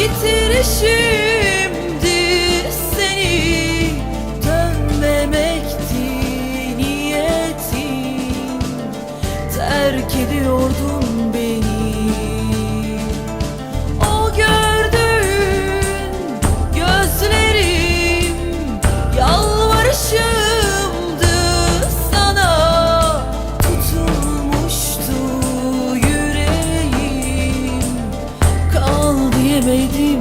gidişimdi seni dönmemekti niyetim. Terk ediyordun beni baby